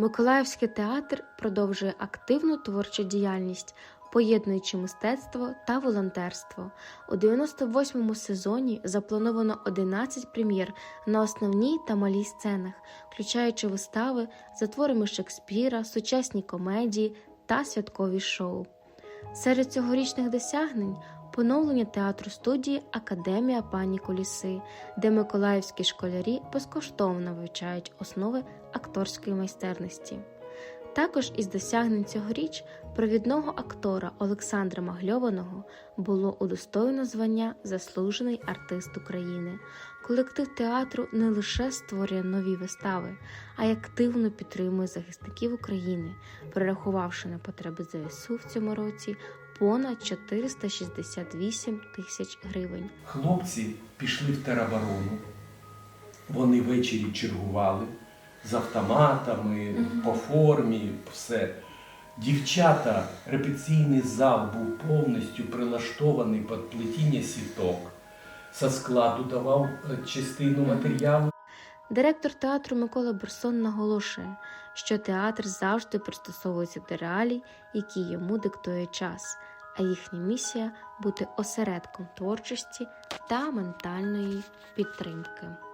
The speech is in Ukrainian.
Миколаївський театр продовжує активну творчу діяльність, поєднуючи мистецтво та волонтерство. У 98-му сезоні заплановано 11 прем'єр на основній та малій сценах, включаючи вистави за творами Шекспіра, сучасні комедії та святкові шоу. Серед цьогорічних досягнень поновлення театру студії Академія пані Коліси, де миколаївські школярі безкоштовно вивчають основи акторської майстерності. Також із досягнень цьогоріч провідного актора Олександра Магльованого було удостоєно звання Заслужений артист України. Колектив театру не лише створює нові вистави, а й активно підтримує захисників України, перерахувавши на потреби ЗСУ в цьому році понад 468 тисяч гривень. Хлопці пішли в тероборону, вони ввечері чергували з автоматами, по формі, все. Дівчата, репетиційний зал був повністю прилаштований під плетіння сіток. Со складу давав е, частину матеріалу. Директор театру Микола Берсон наголошує, що театр завжди пристосовується до реалій, які йому диктує час, а їхня місія бути осередком творчості та ментальної підтримки.